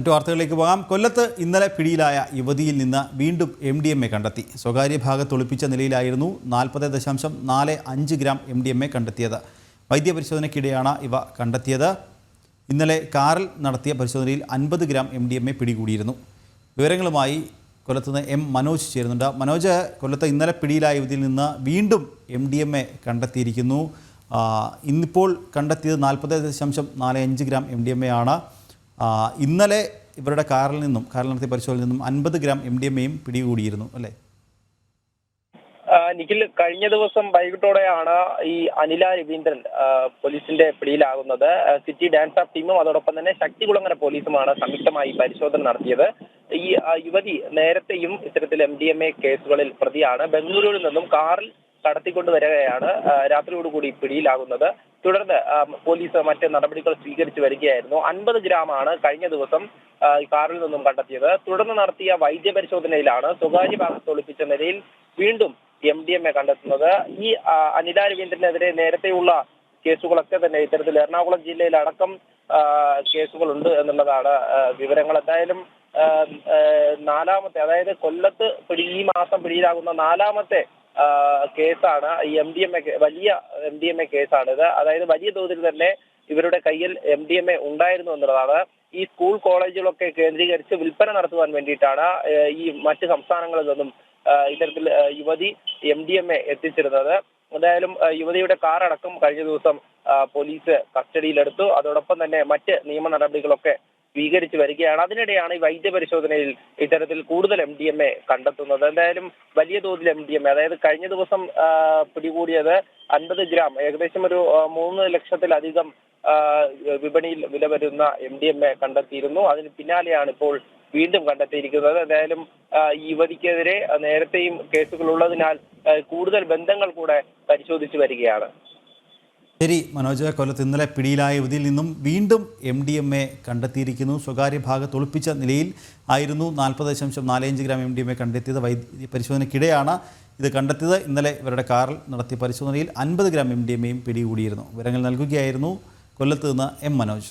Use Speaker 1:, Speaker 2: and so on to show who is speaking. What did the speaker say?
Speaker 1: മറ്റു വാർത്തകളിലേക്ക് പോകാം. കൊല്ലത്ത് ഇന്നലെ പിടിയിലായ യുവതിയിൽ നിന്ന് വീണ്ടും എം ഡി എം എ കണ്ടെത്തി. സ്വകാര്യ ഭാഗത്ത് ഒളിപ്പിച്ച നിലയിലായിരുന്നു നാൽപ്പത് ദശാംശം നാല് അഞ്ച് gram M D M A കണ്ടെത്തിയത്. വൈദ്യപരിശോധനയ്ക്കിടെയാണ് ഇവ കണ്ടെത്തിയത്. ഇന്നലെ കാറിൽ നടത്തിയ പരിശോധനയിൽ അൻപത് gram M D M A പിടികൂടിയിരുന്നു. വിവരങ്ങളുമായി കൊല്ലത്തുനിന്ന് എം മനോജ് ചേരുന്നുണ്ട്. മനോജ് കൊല്ലത്ത് ഇന്നലെ പിടിയിലായ യുവതിയിൽ നിന്ന് വീണ്ടും എം ഡി എം എ കണ്ടെത്തിയിരിക്കുന്നു. ഇന്നിപ്പോൾ കണ്ടെത്തിയത് നാൽപ്പത് ദശാംശം നാല് അഞ്ച് gram M D M A ആണ്. ഇന്നലെ ഇവരുടെ കാറിൽ നിന്നും കാറിൽ നടത്തിയ പരിശോധനയിൽ നിന്നും അൻപത് ഗ്രാം എം ഡി എം എയും പിടികൂടിയിരുന്നു അല്ലേ?
Speaker 2: നിഖിൽ കഴിഞ്ഞ ദിവസം വൈകിട്ടോടെയാണ് ഈ അനില രവീന്ദ്രൻ പോലീസിന്റെ പിടിയിലാകുന്നത്. സിറ്റി ഡാൻസ് ഓഫ് ടീമും അതോടൊപ്പം തന്നെ ശക്തികുളങ്ങര പോലീസുമാണ് സംയുക്തമായി പരിശോധന നടത്തിയത്. ഈ യുവതി നേരത്തെയും ഇത്തരത്തിൽ എം ഡി എം എ കേസുകളിൽ പ്രതിയാണ്. ബംഗളൂരുവിൽ നിന്നും കാറിൽ കടത്തിക്കൊണ്ട് വരികയാണ് ആ, രാത്രിയോടുകൂടി പിടിയിലാകുന്നത്. തുടർന്ന് പോലീസ് മറ്റ് നടപടികൾ സ്വീകരിച്ചു വരികയായിരുന്നു. അൻപത് ഗ്രാമാണ് കഴിഞ്ഞ ദിവസം കാറിൽ നിന്നും കണ്ടെത്തിയത്. തുടർന്ന് നടത്തിയ വൈദ്യപരിശോധനയിലാണ് സ്വകാര്യ ഭാഗത്ത് ഒളിപ്പിച്ച നിലയിൽ വീണ്ടും എം ഡി എം എ കണ്ടെത്തുന്നത്. ഈ ആ, അനില രവീന്ദ്രനെതിരെ നേരത്തെയുള്ള കേസുകളൊക്കെ തന്നെ ഇത്തരത്തിൽ എറണാകുളം ജില്ലയിൽ അടക്കം കേസുകളുണ്ട് എന്നുള്ളതാണ് വിവരങ്ങൾ. എന്തായാലും നാലാമത്തെ അതായത് കൊല്ലത്ത് പിടി ഈ മാസം പിടിയിലാകുന്ന നാലാമത്തെ കേസാണ്. ഈ എം ഡി എം എ വലിയ എം ഡി എം എ കേസാണിത്. അതായത് വലിയ തോതിൽ തന്നെ ഇവരുടെ കയ്യിൽ എം ഡി എം എ ഉണ്ടായിരുന്നു എന്നുള്ളതാണ്. ഈ സ്കൂൾ കോളേജുകളൊക്കെ കേന്ദ്രീകരിച്ച് വിൽപ്പന നടത്തുവാൻ വേണ്ടിയിട്ടാണ് ഈ മറ്റ് സംസ്ഥാനങ്ങളിൽ നിന്നും ഇത്തരത്തിൽ യുവതി എം ഡി എം എ എത്തിച്ചിരുന്നത്. എന്തായാലും യുവതിയുടെ കാർ അടക്കം കഴിഞ്ഞ ദിവസം പോലീസ് കസ്റ്റഡിയിലെടുത്തു. അതോടൊപ്പം തന്നെ മറ്റ് നിയമ നടപടികളൊക്കെ സ്വീകരിച്ചു വരികയാണ്. അതിനിടെയാണ് ഈ വൈദ്യപരിശോധനയിൽ ഇത്തരത്തിൽ കൂടുതൽ എം ഡി എം എ കണ്ടെത്തുന്നത്. എന്തായാലും വലിയ തോതിൽ എം ഡി എം എ അതായത് കഴിഞ്ഞ ദിവസം പിടികൂടിയത് അൻപത് ഗ്രാം ഏകദേശം ഒരു മൂന്ന് ലക്ഷത്തിലധികം വിപണിയിൽ വില വരുന്ന എം ഡി എം എ കണ്ടെത്തിയിരുന്നു. അതിന് പിന്നാലെയാണ് ഇപ്പോൾ വീണ്ടും കണ്ടെത്തിയിരിക്കുന്നത്. എന്തായാലും ഈ യുവതിക്കെതിരെ നേരത്തെയും കേസുകൾ ഉള്ളതിനാൽ കൂടുതൽ ബന്ധങ്ങൾ കൂടെ പരിശോധിച്ചു വരികയാണ്.
Speaker 1: ശരി മനോജ് കൊല്ലത്ത് ഇന്നലെ പിടിയിലായ യുവതിയിൽ നിന്നും വീണ്ടും എം ഡി എം എ കണ്ടെത്തിയിരിക്കുന്നു. സ്വകാര്യ ഭാഗത്ത് ഒളിപ്പിച്ച നിലയിൽ ആയിരുന്നു നാൽപ്പത് ദശാംശം നാലഞ്ച് gram M D M A കണ്ടെത്തിയത്. വൈദ്യ പരിശോധനയ്ക്കിടെയാണ് ഇത് കണ്ടെത്തിയത്. ഇന്നലെ ഇവരുടെ കാറിൽ നടത്തിയ പരിശോധനയിൽ അൻപത് ഗ്രാം എം ഡി എം എയും പിടികൂടിയിരുന്നു. വിവരങ്ങൾ നൽകുകയായിരുന്നു കൊല്ലത്ത് നിന്ന് എം മനോജ്.